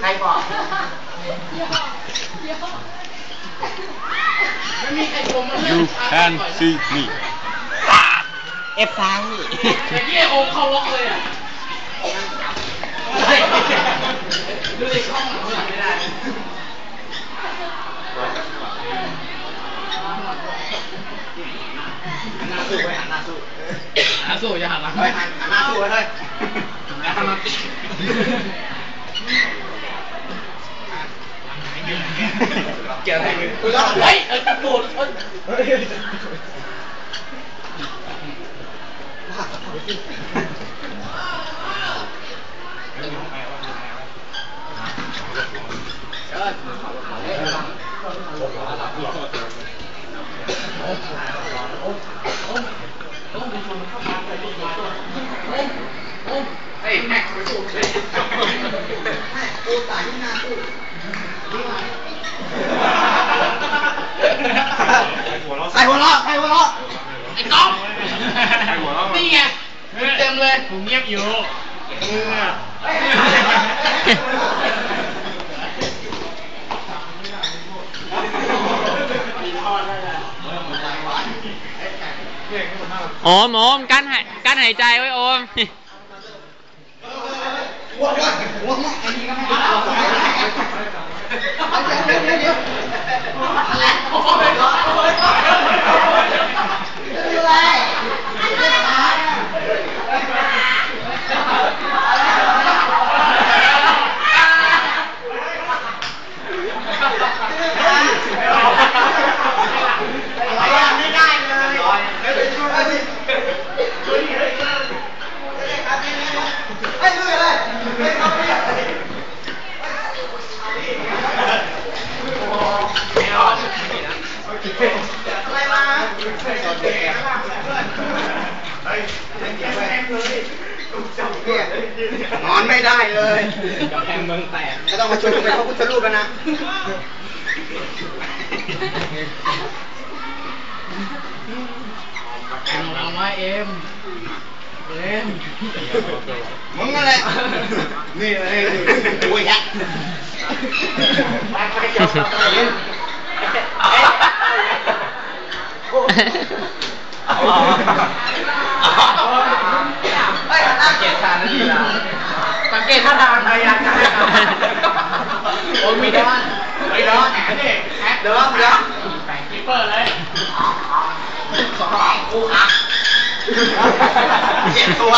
ใครบอกไม่มีใครชมมันเลย You can see me เอฟซ้ายแต่ที่ไอโอมเข้าล็อกเลยอะดูดิกล้องหลังหลังไม่ได้หน้าสู้ไปหันหน้าสู้ หาสู้อย่าหันหลังไปหันหันหน้าสู้ไว้เลยหันมาเกี่ยวอะไรมือเฮ้ยเออจะปวดเอ้ย เฮ้ยแม็กซ์ไปสู้เลยกูตายที่หน้าสู้ใครหัวเราะใครหัวเราะไอ้ก๊อฟนี่ไงเต็มเลยผมเงียบอยู่มึงอ่ โอมโอมกั้นหายกั้นหายใจไว้โอมหัวหัวหัวอันนี้ก็ไม่ได้หัวเดี๋ยวเดี๋ยวเดี๋ยวอะไรโอ้ยอะไรไม่ได้เลยไอ้ดูอะไรไม่ทำไม่อะไรมานอนไม่ได้เลยกำแพงเมืองแตกไม่ต้องมาชวนเป็นพระพุทธรูปแล้วนะเอามาเอ็มเอ็มมึงนั่นแหละนี่เลยโอ้ยแฮะไปไปเจ้า โอ้ยไม่ได้ไม่ได้เดี๋ยวเดี๋ยวคีเปอร์เลยสองกูหักเจ็บตัว